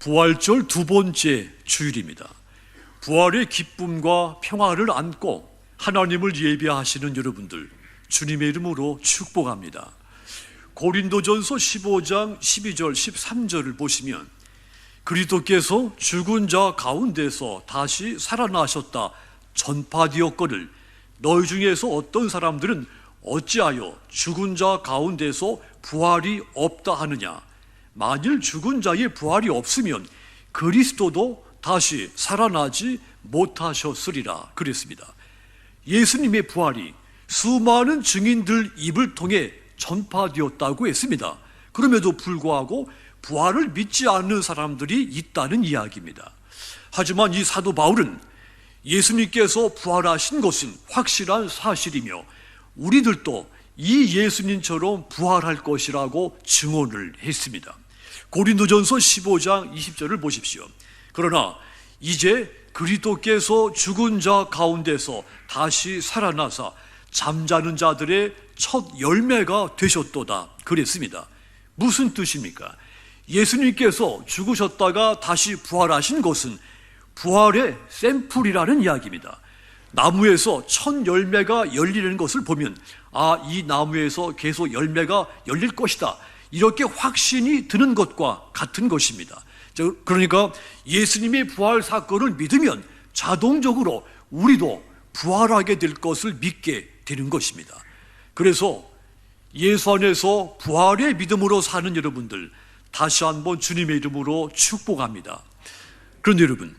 부활절 두 번째 주일입니다. 부활의 기쁨과 평화를 안고 하나님을 예배하시는 여러분들 주님의 이름으로 축복합니다. 고린도전서 15장 12절 13절을 보시면 그리스도께서 죽은 자 가운데서 다시 살아나셨다 전파되었거늘 너희 중에서 어떤 사람들은 어찌하여 죽은 자 가운데서 부활이 없다 하느냐 만일 죽은 자의 부활이 없으면 그리스도도 다시 살아나지 못하셨으리라 그랬습니다. 예수님의 부활이 수많은 증인들 입을 통해 전파되었다고 했습니다. 그럼에도 불구하고 부활을 믿지 않는 사람들이 있다는 이야기입니다. 하지만 이 사도 바울은 예수님께서 부활하신 것은 확실한 사실이며 우리들도 이 예수님처럼 부활할 것이라고 증언을 했습니다. 고린도전서 15장 20절을 보십시오. 그러나 이제 그리스도께서 죽은 자 가운데서 다시 살아나사 잠자는 자들의 첫 열매가 되셨도다 그랬습니다. 무슨 뜻입니까? 예수님께서 죽으셨다가 다시 부활하신 것은 부활의 샘플이라는 이야기입니다. 나무에서 첫 열매가 열리는 것을 보면 아, 이 나무에서 계속 열매가 열릴 것이다. 이렇게 확신이 드는 것과 같은 것입니다. 그러니까 예수님의 부활 사건을 믿으면 자동적으로 우리도 부활하게 될 것을 믿게 되는 것입니다. 그래서 예수 안에서 부활의 믿음으로 사는 여러분들 다시 한번 주님의 이름으로 축복합니다. 그런데 여러분,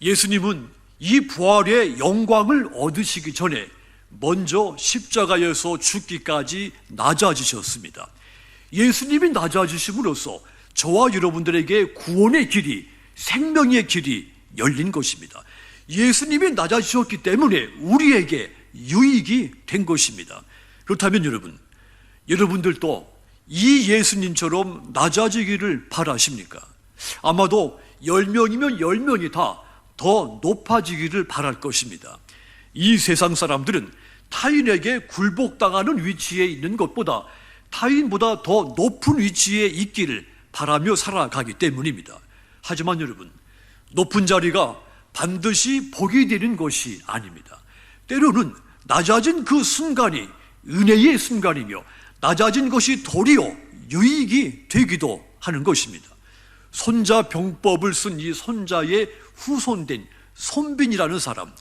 예수님은 이 부활의 영광을 얻으시기 전에 먼저 십자가에서 죽기까지 낮아지셨습니다. 예수님이 낮아지심으로써 저와 여러분들에게 구원의 길이, 생명의 길이 열린 것입니다. 예수님이 낮아지셨기 때문에 우리에게 유익이 된 것입니다. 그렇다면 여러분, 여러분들도 이 예수님처럼 낮아지기를 바라십니까? 아마도 10명이면 10명이 다 더 높아지기를 바랄 것입니다. 이 세상 사람들은 타인에게 굴복당하는 위치에 있는 것보다 타인보다 더 높은 위치에 있기를 바라며 살아가기 때문입니다. 하지만 여러분, 높은 자리가 반드시 복이 되는 것이 아닙니다. 때로는 낮아진 그 순간이 은혜의 순간이며 낮아진 것이 도리어 유익이 되기도 하는 것입니다. 손자 병법을 쓴 이 손자의 후손된 손빈이라는 사람,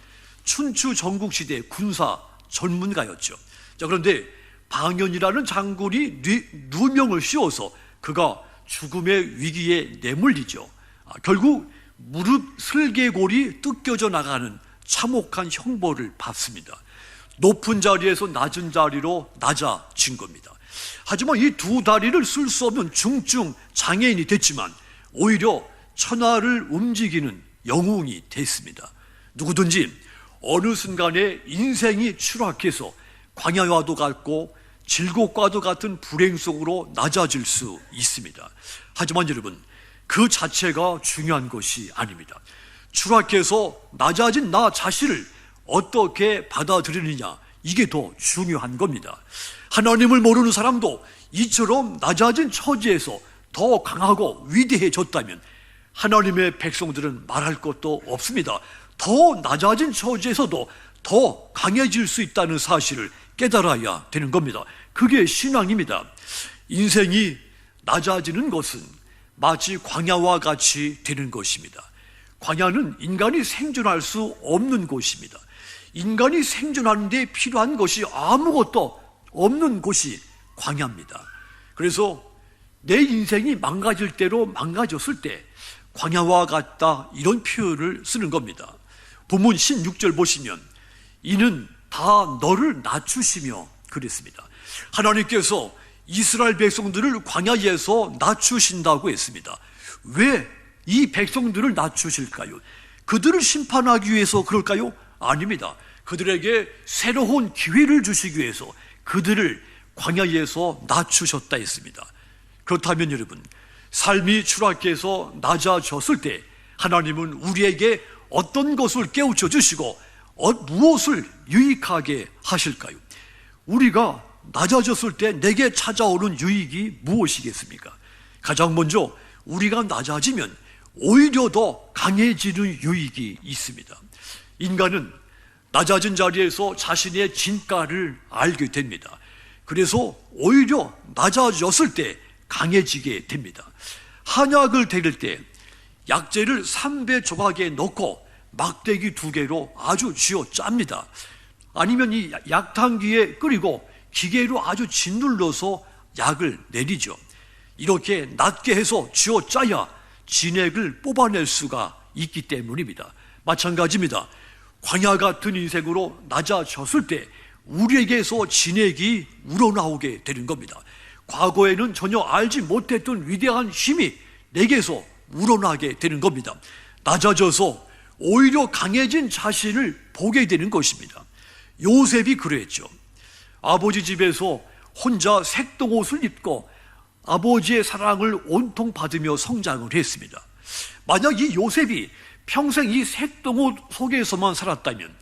춘추 전국시대 군사 전문가였죠. 자, 그런데 방연이라는 장군이 누명을 씌워서 그가 죽음의 위기에 내몰리죠. 아, 결국 무릎 슬개골이 뜯겨져 나가는 참혹한 형벌을 받습니다. 높은 자리에서 낮은 자리로 낮아진 겁니다. 하지만 이 두 다리를 쓸 수 없는 중증 장애인이 됐지만 오히려 천하를 움직이는 영웅이 됐습니다. 누구든지 어느 순간에 인생이 추락해서 광야와도 같고 질곡과도 같은 불행 속으로 낮아질 수 있습니다. 하지만 여러분, 그 자체가 중요한 것이 아닙니다. 추락해서 낮아진 나 자신을 어떻게 받아들이느냐, 이게 더 중요한 겁니다. 하나님을 모르는 사람도 이처럼 낮아진 처지에서 더 강하고 위대해졌다면 하나님의 백성들은 말할 것도 없습니다. 더 낮아진 처지에서도 더 강해질 수 있다는 사실을 깨달아야 되는 겁니다. 그게 신앙입니다. 인생이 낮아지는 것은 마치 광야와 같이 되는 것입니다. 광야는 인간이 생존할 수 없는 곳입니다. 인간이 생존하는데 필요한 것이 아무것도 없는 곳이 광야입니다. 그래서 내 인생이 망가질 대로 망가졌을 때 광야와 같다 이런 표현을 쓰는 겁니다. 본문 16절 보시면 이는 다 너를 낮추시며 그랬습니다. 하나님께서 이스라엘 백성들을 광야에서 낮추신다고 했습니다. 왜 이 백성들을 낮추실까요? 그들을 심판하기 위해서 그럴까요? 아닙니다. 그들에게 새로운 기회를 주시기 위해서 그들을 광야에서 낮추셨다 했습니다. 그렇다면 여러분, 삶이 추락해서 낮아졌을 때 하나님은 우리에게 어떤 것을 깨우쳐 주시고 어, 무엇을 유익하게 하실까요? 우리가 낮아졌을 때 내게 찾아오는 유익이 무엇이겠습니까? 가장 먼저 우리가 낮아지면 오히려 더 강해지는 유익이 있습니다. 인간은 낮아진 자리에서 자신의 진가를 알게 됩니다. 그래서 오히려 낮아졌을 때 강해지게 됩니다. 한약을 데릴 때 약재를 3배 조각에 넣고 막대기 두 개로 아주 쥐어 짭니다. 아니면 이 약탕기에 끓이고 기계로 아주 짓눌러서 약을 내리죠. 이렇게 낮게 해서 쥐어 짜야 진액을 뽑아낼 수가 있기 때문입니다. 마찬가지입니다. 광야 같은 인생으로 낮아졌을 때 우리에게서 진액이 우러나오게 되는 겁니다. 과거에는 전혀 알지 못했던 위대한 힘이 내게서 우러나게 되는 겁니다. 낮아져서 오히려 강해진 자신을 보게 되는 것입니다. 요셉이 그랬죠. 아버지 집에서 혼자 색동 옷을 입고 아버지의 사랑을 온통 받으며 성장을 했습니다. 만약 이 요셉이 평생 이 색동 옷 속에서만 살았다면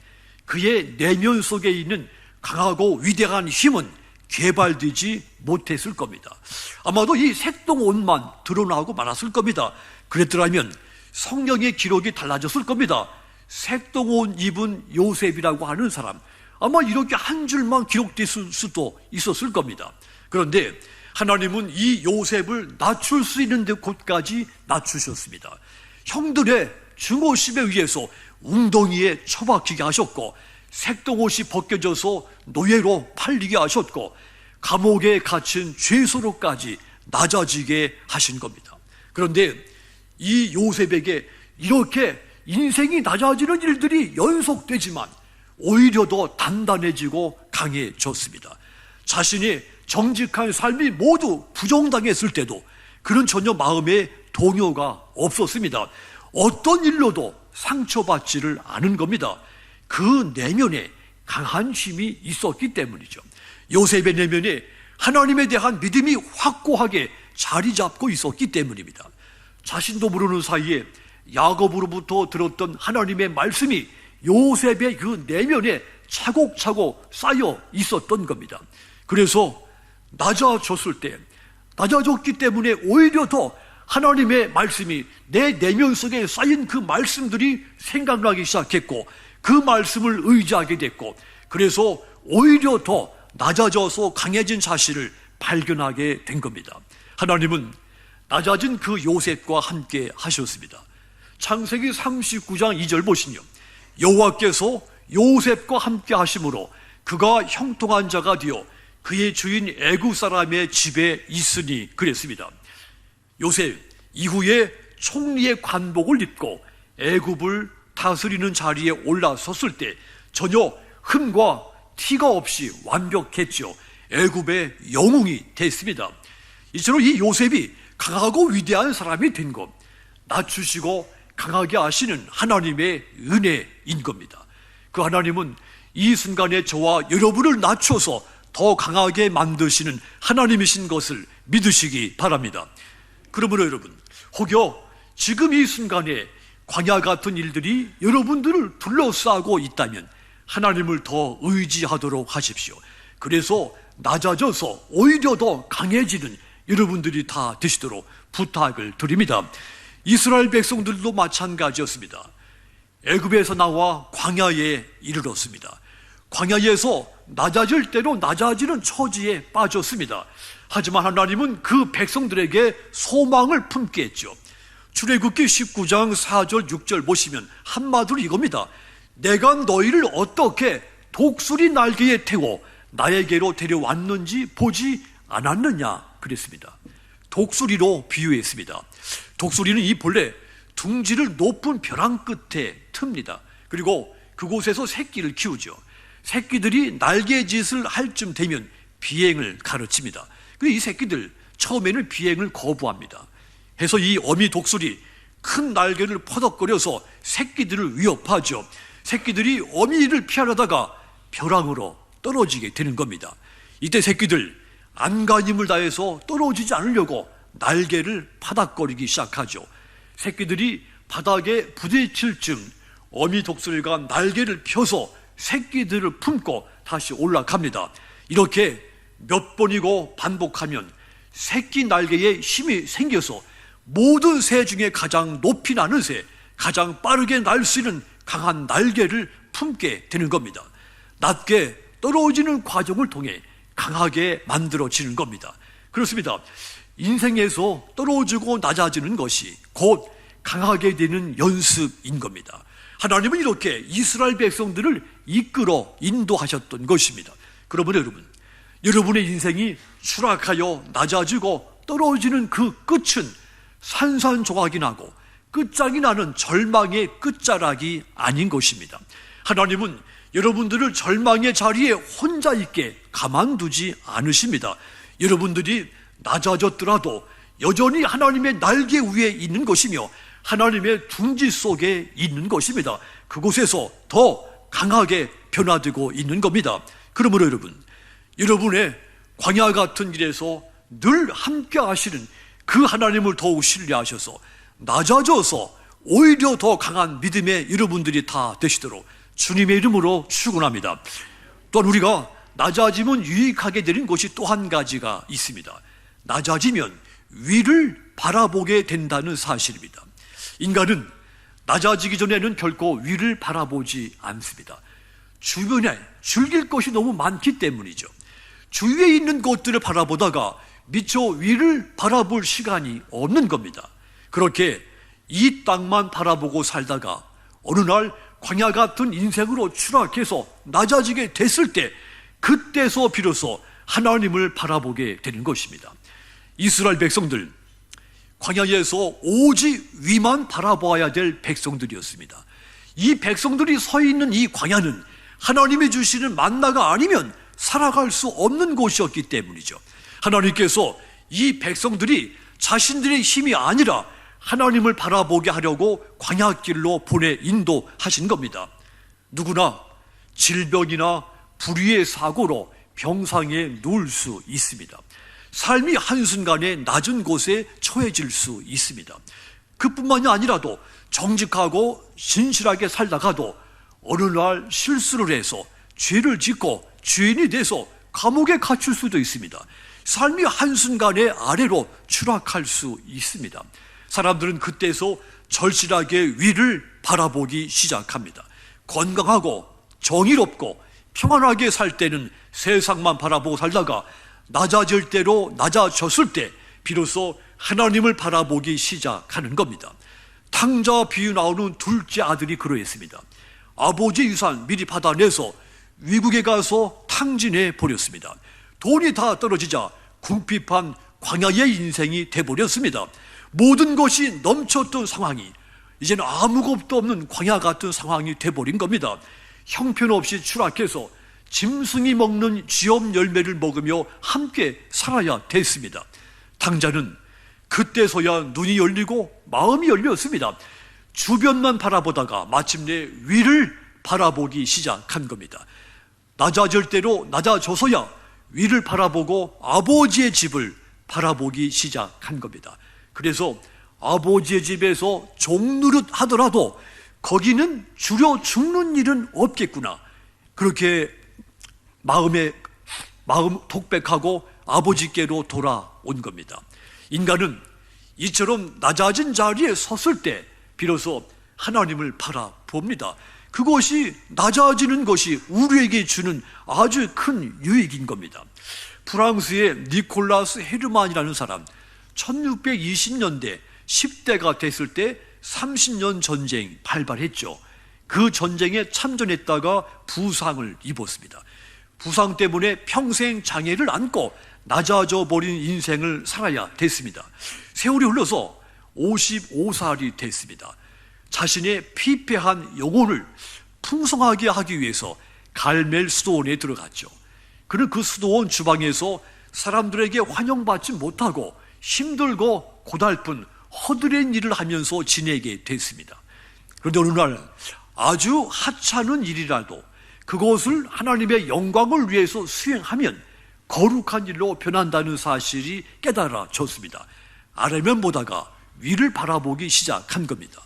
그의 내면 속에 있는 강하고 위대한 힘은 개발되지 못했을 겁니다. 아마도 이 색동 옷만 드러나고 말았을 겁니다. 그랬더라면 성경의 기록이 달라졌을 겁니다. 색동옷 입은 요셉이라고 하는 사람, 아마 이렇게 한 줄만 기록됐을 수도 있었을 겁니다. 그런데 하나님은 이 요셉을 낮출 수 있는 데 곳까지 낮추셨습니다. 형들의 증오심에 의해서 웅덩이에 처박히게 하셨고 색동옷이 벗겨져서 노예로 팔리게 하셨고 감옥에 갇힌 죄수로까지 낮아지게 하신 겁니다. 그런데 이 요셉에게 이렇게 인생이 낮아지는 일들이 연속되지만 오히려 더 단단해지고 강해졌습니다. 자신이 정직한 삶이 모두 부정당했을 때도 그런 전혀 마음에 동요가 없었습니다. 어떤 일로도 상처받지를 않은 겁니다. 그 내면에 강한 힘이 있었기 때문이죠. 요셉의 내면에 하나님에 대한 믿음이 확고하게 자리 잡고 있었기 때문입니다. 자신도 모르는 사이에 야곱으로부터 들었던 하나님의 말씀이 요셉의 그 내면에 차곡차곡 쌓여 있었던 겁니다. 그래서 낮아졌을 때, 낮아졌기 때문에 오히려 더 하나님의 말씀이 내 내면 속에 쌓인 그 말씀들이 생각나기 시작했고, 그 말씀을 의지하게 됐고, 그래서 오히려 더 낮아져서 강해진 자신을 발견하게 된 겁니다. 하나님은 낮아진 그 요셉과 함께 하셨습니다. 창세기 39장 2절 보시면 여호와께서 요셉과 함께 하심으로 그가 형통한 자가 되어 그의 주인 애굽 사람의 집에 있으니 그랬습니다. 요셉 이후에 총리의 관복을 입고 애굽을 다스리는 자리에 올라섰을 때 전혀 흠과 티가 없이 완벽했죠. 애굽의 영웅이 됐습니다. 이처럼 이 요셉이 강하고 위대한 사람이 된 것, 낮추시고 강하게 하시는 하나님의 은혜인 겁니다. 그 하나님은 이 순간에 저와 여러분을 낮춰서 더 강하게 만드시는 하나님이신 것을 믿으시기 바랍니다. 그러므로 여러분, 혹여 지금 이 순간에 광야 같은 일들이 여러분들을 둘러싸고 있다면 하나님을 더 의지하도록 하십시오. 그래서 낮아져서 오히려 더 강해지는 여러분들이 다 되시도록 부탁을 드립니다. 이스라엘 백성들도 마찬가지였습니다. 애굽에서 나와 광야에 이르렀습니다. 광야에서 낮아질 대로 낮아지는 처지에 빠졌습니다. 하지만 하나님은 그 백성들에게 소망을 품게 했죠. 출애굽기 19장 4절 6절 보시면 한마디로 이겁니다. 내가 너희를 어떻게 독수리 날개에 태워 나에게로 데려왔는지 보지 않았느냐 그랬습니다. 독수리로 비유했습니다. 독수리는 이 본래 둥지를 높은 벼랑 끝에 틉니다. 그리고 그곳에서 새끼를 키우죠. 새끼들이 날개짓을 할 쯤 되면 비행을 가르칩니다. 이 새끼들 처음에는 비행을 거부합니다. 해서 이 어미 독수리 큰 날개를 퍼덕거려서 새끼들을 위협하죠. 새끼들이 어미를 피하려다가 벼랑으로 떨어지게 되는 겁니다. 이때 새끼들 안간 힘을 다해서 떨어지지 않으려고 날개를 파닥거리기 시작하죠. 새끼들이 바닥에 부딪힐 쯤 어미 독수리가 날개를 펴서 새끼들을 품고 다시 올라갑니다. 이렇게 몇 번이고 반복하면 새끼 날개에 힘이 생겨서 모든 새 중에 가장 높이 나는 새, 가장 빠르게 날 수 있는 강한 날개를 품게 되는 겁니다. 낮게 떨어지는 과정을 통해 강하게 만들어지는 겁니다. 그렇습니다. 인생에서 떨어지고 낮아지는 것이 곧 강하게 되는 연습인 겁니다. 하나님은 이렇게 이스라엘 백성들을 이끌어 인도하셨던 것입니다. 그러면 여러분, 여러분의 인생이 추락하여 낮아지고 떨어지는 그 끝은 산산조각이 나고 끝장이 나는 절망의 끝자락이 아닌 것입니다. 하나님은 여러분들을 절망의 자리에 혼자 있게 가만두지 않으십니다. 여러분들이 낮아졌더라도 여전히 하나님의 날개 위에 있는 것이며 하나님의 둥지 속에 있는 것입니다. 그곳에서 더 강하게 변화되고 있는 겁니다. 그러므로 여러분, 여러분의 광야 같은 길에서 늘 함께 하시는 그 하나님을 더욱 신뢰하셔서 낮아져서 오히려 더 강한 믿음의 여러분들이 다 되시도록 주님의 이름으로 축원합니다. 또한 우리가 낮아지면 유익하게 되는 것이 또 한 가지가 있습니다. 낮아지면 위를 바라보게 된다는 사실입니다. 인간은 낮아지기 전에는 결코 위를 바라보지 않습니다. 주변에 즐길 것이 너무 많기 때문이죠. 주위에 있는 것들을 바라보다가 미처 위를 바라볼 시간이 없는 겁니다. 그렇게 이 땅만 바라보고 살다가 어느 날 광야 같은 인생으로 추락해서 낮아지게 됐을 때 그때서 비로소 하나님을 바라보게 되는 것입니다. 이스라엘 백성들 광야에서 오직 위만 바라보아야 될 백성들이었습니다. 이 백성들이 서 있는 이 광야는 하나님이 주시는 만나가 아니면 살아갈 수 없는 곳이었기 때문이죠. 하나님께서 이 백성들이 자신들의 힘이 아니라 하나님을 바라보게 하려고 광야길로 보내 인도하신 겁니다. 누구나 질병이나 불의의 사고로 병상에 누울 수 있습니다. 삶이 한순간에 낮은 곳에 처해질 수 있습니다. 그뿐만이 아니라도 정직하고 진실하게 살다가도 어느 날 실수를 해서 죄를 짓고 죄인이 돼서 감옥에 갇힐 수도 있습니다. 삶이 한순간에 아래로 추락할 수 있습니다. 사람들은 그때서 절실하게 위를 바라보기 시작합니다. 건강하고 정의롭고 평안하게 살 때는 세상만 바라보고 살다가 낮아질 대로 낮아졌을 때 비로소 하나님을 바라보기 시작하는 겁니다. 탕자 비유 나오는 둘째 아들이 그러했습니다. 아버지 유산 미리 받아내서 위국에 가서 탕진해 버렸습니다. 돈이 다 떨어지자 궁핍한 광야의 인생이 돼버렸습니다. 모든 것이 넘쳤던 상황이 이제는 아무것도 없는 광야 같은 상황이 돼버린 겁니다. 형편없이 추락해서 짐승이 먹는 쥐엄 열매를 먹으며 함께 살아야 됐습니다. 당자는 그때서야 눈이 열리고 마음이 열렸습니다. 주변만 바라보다가 마침내 위를 바라보기 시작한 겁니다. 낮아질 대로 낮아져서야 위를 바라보고 아버지의 집을 바라보기 시작한 겁니다. 그래서 아버지의 집에서 종노릇 하더라도 거기는 주려 죽는 일은 없겠구나. 그렇게 마음에 마음 독백하고 아버지께로 돌아온 겁니다. 인간은 이처럼 낮아진 자리에 섰을 때 비로소 하나님을 바라봅니다. 그것이 낮아지는 것이 우리에게 주는 아주 큰 유익인 겁니다. 프랑스의 니콜라스 헤르만이라는 사람 1620년대 10대가 됐을 때 30년 전쟁 발발했죠. 그 전쟁에 참전했다가 부상을 입었습니다. 부상 때문에 평생 장애를 안고 낮아져 버린 인생을 살아야 됐습니다. 세월이 흘러서 55살이 됐습니다. 자신의 피폐한 영혼을 풍성하게 하기 위해서 갈멜 수도원에 들어갔죠. 그는 그 수도원 주방에서 사람들에게 환영받지 못하고 힘들고 고달픈 허드렛 일을 하면서 지내게 됐습니다. 그런데 어느 날 아주 하찮은 일이라도 그것을 하나님의 영광을 위해서 수행하면 거룩한 일로 변한다는 사실이 깨달아졌습니다. 아래면 보다가 위를 바라보기 시작한 겁니다.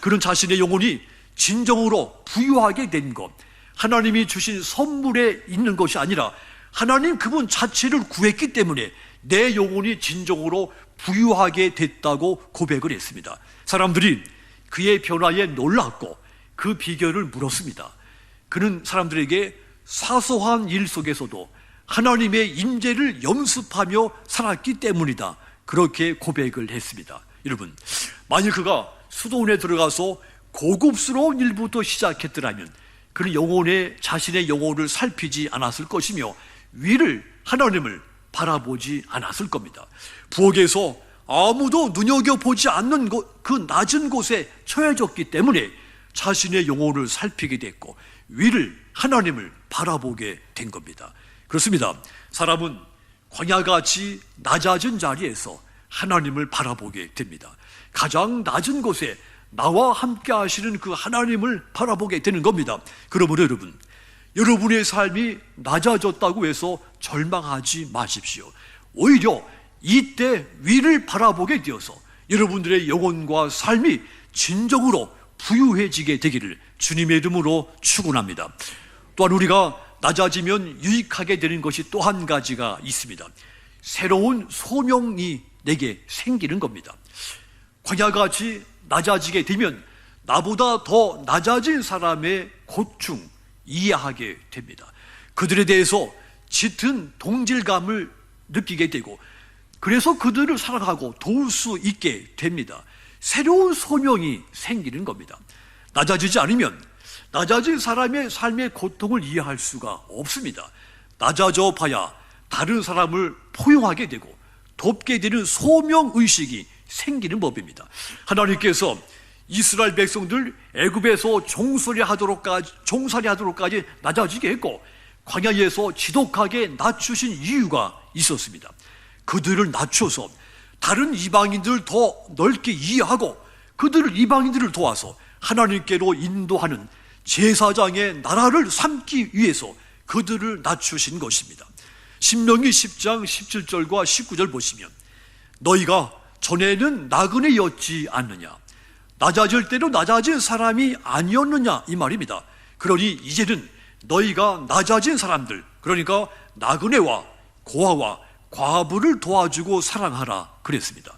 그런 자신의 영혼이 진정으로 부유하게 된 것, 하나님이 주신 선물에 있는 것이 아니라 하나님 그분 자체를 구했기 때문에 내 영혼이 진정으로 부유하게 됐다고 고백을 했습니다. 사람들이 그의 변화에 놀랐고 그 비결을 물었습니다. 그는 사람들에게 사소한 일 속에서도 하나님의 임재를 염습하며 살았기 때문이다. 그렇게 고백을 했습니다. 여러분, 만일 그가 수도원에 들어가서 고급스러운 일부터 시작했더라면 그는 영혼의 자신의 영혼을 살피지 않았을 것이며 위를 하나님을 바라보지 않았을 겁니다. 부엌에서 아무도 눈여겨보지 않는 곳, 그 낮은 곳에 처해졌기 때문에 자신의 영혼을 살피게 됐고 위를 하나님을 바라보게 된 겁니다. 그렇습니다. 사람은 광야같이 낮아진 자리에서 하나님을 바라보게 됩니다. 가장 낮은 곳에 나와 함께 하시는 그 하나님을 바라보게 되는 겁니다. 그러므로 여러분, 여러분의 삶이 낮아졌다고 해서 절망하지 마십시오. 오히려 이때 위를 바라보게 되어서 여러분들의 영혼과 삶이 진정으로 부유해지게 되기를 주님의 이름으로 축원합니다. 또한 우리가 낮아지면 유익하게 되는 것이 또 한 가지가 있습니다. 새로운 소명이 내게 생기는 겁니다. 광야같이 낮아지게 되면 나보다 더 낮아진 사람의 고충 이해하게 됩니다. 그들에 대해서 짙은 동질감을 느끼게 되고 그래서 그들을 사랑하고 도울 수 있게 됩니다. 새로운 소명이 생기는 겁니다. 낮아지지 않으면 낮아진 사람의 삶의 고통을 이해할 수가 없습니다. 낮아져 봐야 다른 사람을 포용하게 되고 돕게 되는 소명 의식이 생기는 법입니다. 하나님께서 이스라엘 백성들 애굽에서 종소리 하도록까지 종살이 하도록까지 낮아지게 했고 광야에서 지독하게 낮추신 이유가 있었습니다. 그들을 낮춰서 다른 이방인들을 더 넓게 이해하고 그들을 이방인들을 도와서 하나님께로 인도하는 제사장의 나라를 삼기 위해서 그들을 낮추신 것입니다. 신명기 10장 17절과 19절 보시면 너희가 전에는 나그네였지 않느냐 낮아질 때로 낮아진 사람이 아니었느냐 이 말입니다. 그러니 이제는 너희가 낮아진 사람들 그러니까 나그네와 고아와 과부를 도와주고 사랑하라 그랬습니다.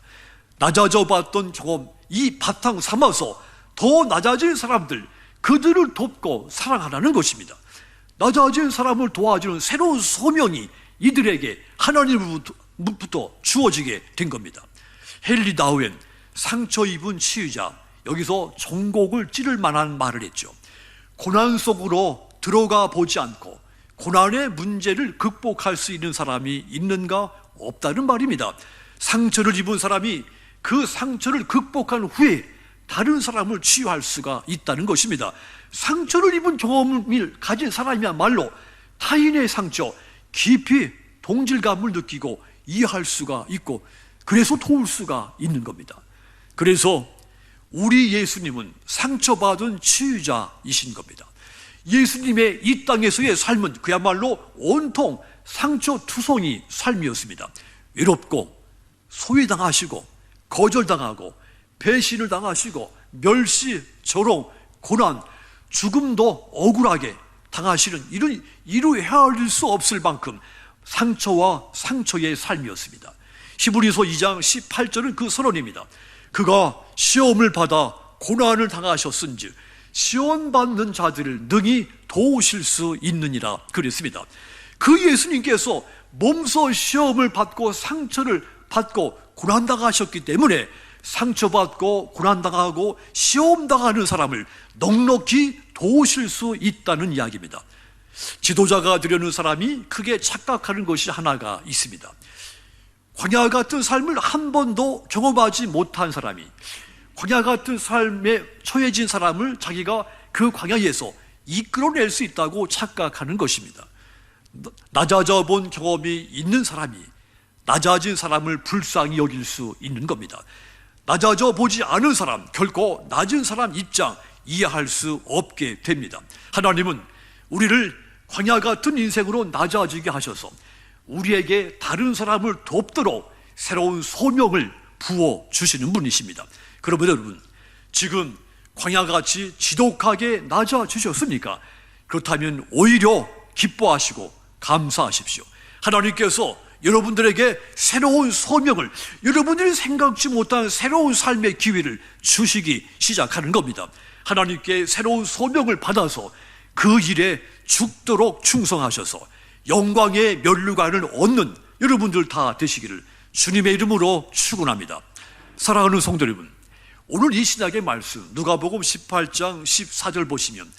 낮아져 봤던 경험 이 바탕 삼아서 더 낮아진 사람들 그들을 돕고 사랑하라는 것입니다. 낮아진 사람을 도와주는 새로운 소명이 이들에게 하나님으로부터 주어지게 된 겁니다. 헨리 다우엔 상처 입은 치유자 여기서 종곡을 찌를 만한 말을 했죠. 고난 속으로 들어가 보지 않고 고난의 문제를 극복할 수 있는 사람이 있는가 없다는 말입니다. 상처를 입은 사람이 그 상처를 극복한 후에 다른 사람을 치유할 수가 있다는 것입니다. 상처를 입은 경험을 가진 사람이야말로 타인의 상처 깊이 동질감을 느끼고 이해할 수가 있고 그래서 도울 수가 있는 겁니다. 그래서 우리 예수님은 상처받은 치유자이신 겁니다. 예수님의 이 땅에서의 삶은 그야말로 온통 상처 투성이 삶이었습니다. 외롭고 소외당하시고 거절당하고 배신을 당하시고 멸시, 조롱, 고난, 죽음도 억울하게 당하시는 이런 이루 헤아릴 수 없을 만큼 상처와 상처의 삶이었습니다. 히브리서 2장 18절은 그 선언입니다. 그가 시험을 받아 고난을 당하셨은즉 시험 받는 자들을 능히 도우실 수 있느니라 그랬습니다. 그 예수님께서 몸소 시험을 받고 상처를 받고 고난 당하셨기 때문에 상처받고 고난당하고 시험당하는 사람을 넉넉히 도우실 수 있다는 이야기입니다. 지도자가 되려는 사람이 크게 착각하는 것이 하나가 있습니다. 광야 같은 삶을 한 번도 경험하지 못한 사람이 광야 같은 삶에 처해진 사람을 자기가 그 광야에서 이끌어낼 수 있다고 착각하는 것입니다. 낮아져 본 경험이 있는 사람이 낮아진 사람을 불쌍히 여길 수 있는 겁니다. 낮아져 보지 않은 사람, 결코 낮은 사람 입장 이해할 수 없게 됩니다. 하나님은 우리를 광야 같은 인생으로 낮아지게 하셔서 우리에게 다른 사람을 돕도록 새로운 소명을 부어 주시는 분이십니다. 그러면 여러분, 지금 광야같이 지독하게 낮아지셨습니까? 그렇다면 오히려 기뻐하시고 감사하십시오. 하나님께서 여러분들에게 새로운 소명을 여러분들이 생각지 못한 새로운 삶의 기회를 주시기 시작하는 겁니다. 하나님께 새로운 소명을 받아서 그 일에 죽도록 충성하셔서 영광의 면류관을 얻는 여러분들 다 되시기를 주님의 이름으로 축원합니다. 사랑하는 성도 여러분, 오늘 이 신약의 말씀 누가복음 18장 14절 보시면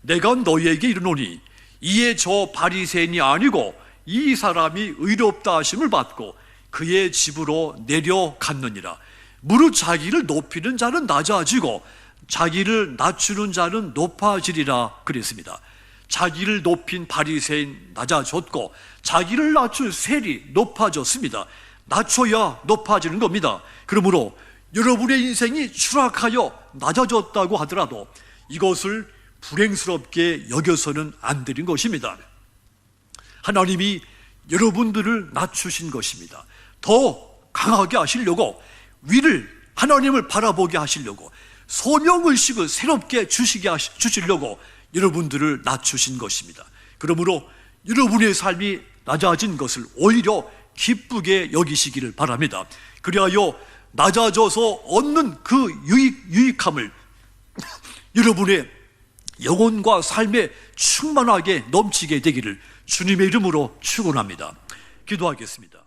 내가 너희에게 이르노니 이에 저 바리새인이 아니고 이 사람이 의롭다 하심을 받고 그의 집으로 내려갔느니라 무릇 자기를 높이는 자는 낮아지고 자기를 낮추는 자는 높아지리라 그랬습니다 자기를 높인 바리새인 낮아졌고 자기를 낮춘 셀이 높아졌습니다 낮춰야 높아지는 겁니다 그러므로 여러분의 인생이 추락하여 낮아졌다고 하더라도 이것을 불행스럽게 여겨서는 안 되는 것입니다. 하나님이 여러분들을 낮추신 것입니다. 더 강하게 하시려고 위를 하나님을 바라보게 하시려고 소명의식을 새롭게 주시게 하시, 주시려고 여러분들을 낮추신 것입니다. 그러므로 여러분의 삶이 낮아진 것을 오히려 기쁘게 여기시기를 바랍니다. 그리하여 낮아져서 얻는 그 유익, 유익함을 여러분의 영혼과 삶에 충만하게 넘치게 되기를 주님의 이름으로 축원합니다. 기도하겠습니다.